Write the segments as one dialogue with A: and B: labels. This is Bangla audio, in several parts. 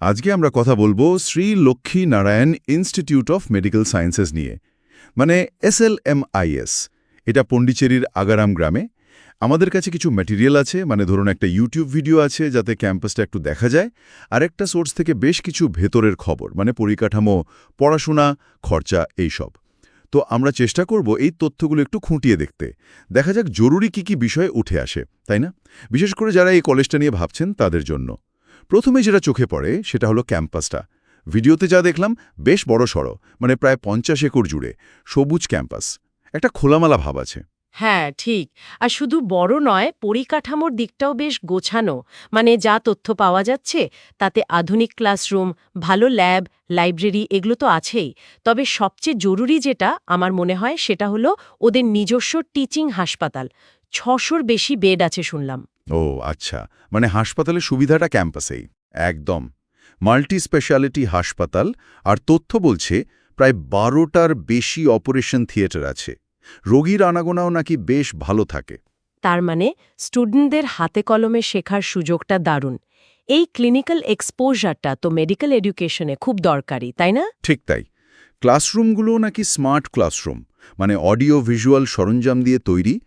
A: আজকে আমরা কথা বলব Shri Lakshmi Narayan institute of medical sciences নিয়ে মানে এসএলএমআইএস এটা পণ্ডিচেরির আগারাম গ্রামে। আমাদের কাছে কিছু ম্যাটেরিয়াল আছে মানে ধরুন একটা ইউটিউব ভিডিও আছে, যাতে ক্যাম্পাসটা একটু দেখা যায়। আর একটা সোর্স থেকে বেশ কিছু ভেতরের খবর মানে পরিকাঠামো, পড়াশোনা, খরচা, এইসব। তো আমরা চেষ্টা করব এই তথ্যগুলো একটু খুঁটিয়ে দেখতে। দেখা যাক জরুরি কি কি বিষয় উঠে আসে, তাই না? বিশেষ করে যারা এই কলেজটা নিয়ে ভাবছেন, তাদের জন্য। প্রথমে যেটা চোখে পড়ে সেটা হলো ক্যাম্পাসটা। ভিডিওতে যা দেখলাম বেশ বড় সড়ো মানে প্রায় পঞ্চাশ একর জুড়ে, সবুজ ক্যাম্পাস। একটা খোলামেলা ভাব আছে।
B: হ্যাঁ ঠিক। আর শুধু বড় নয়, পরিকাঠামোর দিকটাও বেশ গোছানো। মানে যা তথ্য পাওয়া যাচ্ছে, তাতে আধুনিক ক্লাসরুম, ভালো ল্যাব, লাইব্রেরি এগুলো তো আছেই। তবে সবচেয়ে জরুরি যেটা আমার মনে হয় সেটা হলো ওদের নিজস্ব টিচিং হাসপাতাল। ছশোর বেশি বেড আছে শুনলাম।
A: ও আচ্ছা। মানে হাসপাতালের সুবিধাটা ক্যাম্পাসেই। একদম। মাল্টি স্পেশালিটি হাসপাতাল আর তথ্য বলছে প্রায় বারোটার বেশি অপারেশন থিয়েটার আছে। রোগীর আনাগোনাও নাকি বেশ ভালো থাকে।
B: তার মানে স্টুডেন্টদের হাতে কলমে শেখার সুযোগটা দারুণ। এই ক্লিনিক্যাল এক্সপোজারটা তো মেডিকেল এডুকেশনে খুব দরকারি তাই না?
A: ঠিক তাই। ক্লাসরুমগুলো নাকি স্মার্ট ক্লাসরুম মানে অডিও ভিজুয়াল সরঞ্জাম দিয়ে তৈরি।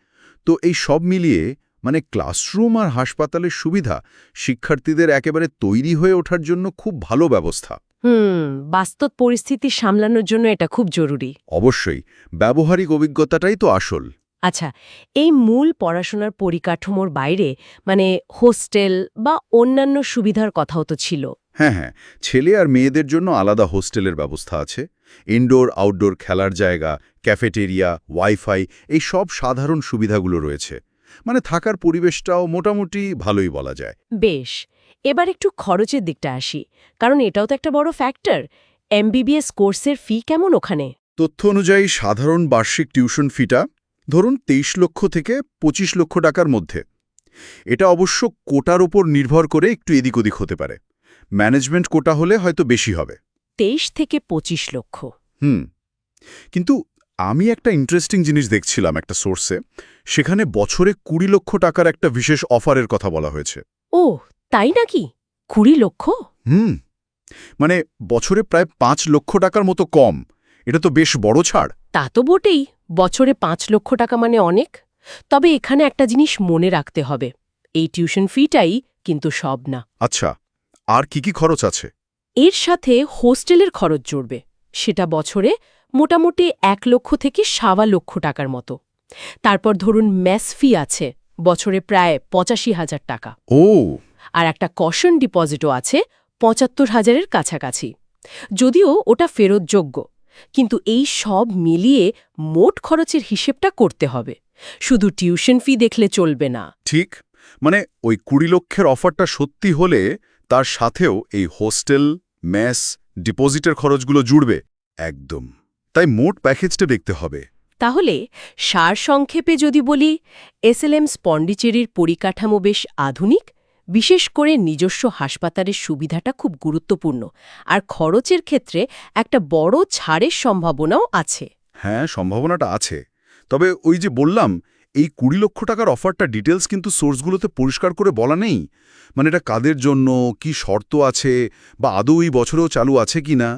A: তো এই সব মিলিয়ে মানে ক্লাসরুম আর হাসপাতালের সুবিধা শিক্ষার্থীদের একেবারে তৈরি হয়ে ওঠার জন্য খুব ভালো ব্যবস্থা।
B: হুম বাস্তব পরিস্থিতি সামলানোর জন্য এটা খুব জরুরি।
A: অবশ্যই ব্যবহারিক অভিজ্ঞতাটাই তো আসল।
B: আচ্ছা এই মূল পড়াশোনার পরিকাঠামোর বাইরে মানে হোস্টেল বা অন্যান্য সুবিধার কথাও তো ছিল।
A: হ্যাঁ হ্যাঁ ছেলে আর মেয়েদের জন্য আলাদা হোস্টেলের ব্যবস্থা আছে। ইনডোর আউটডোর খেলার জায়গা ক্যাফেটেরিয়া ওয়াইফাই এই সব সাধারণ সুবিধাগুলো রয়েছে। মানে থাকার পরিবেশটাও মোটামুটি ভালোই বলা যায়।
B: বেশ এবার একটু খরচের দিকটা আসি কারণ এটাও তো একটা বড় ফ্যাক্টর এমবিবিএস কোর্সের ফি কেমন ওখানে?
A: তথ্য অনুযায়ী সাধারণ বার্ষিক টিউশন ফিটা ধরুন তেইশ লক্ষ থেকে ২৫ লক্ষ টাকার মধ্যে। এটা অবশ্য কোটার ওপর নির্ভর করে একটু এদিক ওদিক হতে পারে। ম্যানেজমেন্ট কোটা হলে হয়তো বেশি হবে।
B: তেইশ থেকে পঁচিশ লক্ষ।
A: হুম কিন্তু আমি একটা ইন্টারেস্টিং জিনিস দেখছিলাম একটা সোর্সে সেখানে বছরে কুড়ি লক্ষ টাকার একটা বিশেষ অফারের কথা বলা হয়েছে।
B: ও তাই নাকি? কুড়ি লক্ষ?
A: হুম। মানে বছরে প্রায় পাঁচ লক্ষ টাকার মতো কম। এটা তো বেশ বড় ছাড়।
B: তা তো বটেই। বছরে পাঁচ লক্ষ টাকা মানে অনেক। তবে এখানে একটা জিনিস মনে রাখতে হবে। এই টিউশন ফিটাই কিন্তু সব না।
A: আচ্ছা আর কি কি খরচ আছে?
B: এর সাথে হোস্টেলের খরচ জুড়বে। সেটা বছরে মোটামুটি এক লক্ষ থেকে সাবা লক্ষ টাকার মতো। তারপর ধরুন মেস ফি আছে বছরে প্রায় পঁচাশি হাজার টাকা।
A: ও!
B: আর একটা কশন ডিপোজিটও আছে পঁচাত্তর হাজারের কাছাকাছি। যদিও ওটা ফেরতযোগ্য কিন্তু এই সব মিলিয়ে মোট খরচের হিসেবটা করতে হবে। শুধু টিউশন ফি দেখলে চলবে না।
A: ঠিক। মানে ওই কুড়ি লক্ষের অফারটা সত্যি হলে তার সাথেও এই হোস্টেল মেস ডিপোজিটের খরচগুলো জুড়বে। একদম। তাই মোট প্যাকেজটা দেখতে হবে।
B: তাহলে সারসংক্ষেপে যদি বলি এসএলএম স্পন্ডিচেরির পরিকাঠামো বেশ আধুনিক বিশেষ করে নিজস্ব হাসপাতালের সুবিধাটা খুব গুরুত্বপূর্ণ আর খরচের ক্ষেত্রে একটা বড় ছাড়ের সম্ভাবনাও আছে।
A: হ্যাঁ সম্ভাবনাটা আছে। তবে ওই যে বললাম এই কুড়ি লক্ষ টাকার অফারটা ডিটেলস কিন্তু সোর্সগুলোতে পরিষ্কার করে বলা নেই। মানে এটা কাদের জন্য কি শর্ত আছে বা আদৌ এই বছরেও চালু আছে কি না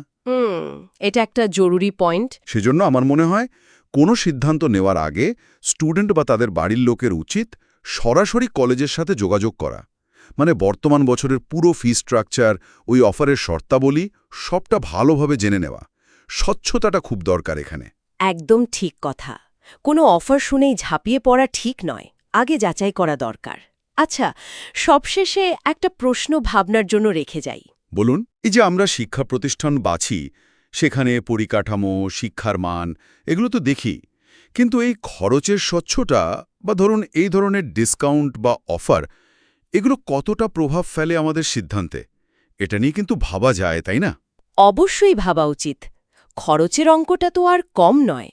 B: এটা একটা জরুরি পয়েন্ট
A: সেজন্য আমার মনে হয় কোনো সিদ্ধান্ত নেওয়ার আগে স্টুডেন্ট বা তাদের বাড়ির লোকের উচিত সরাসরি কলেজের সাথে যোগাযোগ করা। মানে বর্তমান বছরের পুরো ফি স্ট্রাকচার ওই অফারের শর্তাবলী সবটা ভালোভাবে জেনে নেওয়া। স্বচ্ছতাটা খুব দরকার এখানে।
B: একদম ঠিক কথা। কোনো অফার শুনেই ঝাঁপিয়ে পড়া ঠিক নয়। আগে যাচাই করা দরকার। আচ্ছা সবশেষে একটা প্রশ্ন ভাবনার জন্য রেখে যাই।
A: বলুন এই যে আমরা শিক্ষা প্রতিষ্ঠান বাছি সেখানে পরিকাঠামো, শিক্ষার মান, এগুলো তো দেখি। কিন্তু এই খরচের স্বচ্ছটা বা ধরুন এই ধরনের ডিসকাউন্ট বা অফার এগুলো কতটা প্রভাব ফেলে আমাদের সিদ্ধান্তে? এটা নিয়ে কিন্তু ভাবা যায়, তাই না?
B: অবশ্যই ভাবা উচিত। খরচের অঙ্কটা তো আর কম নয়।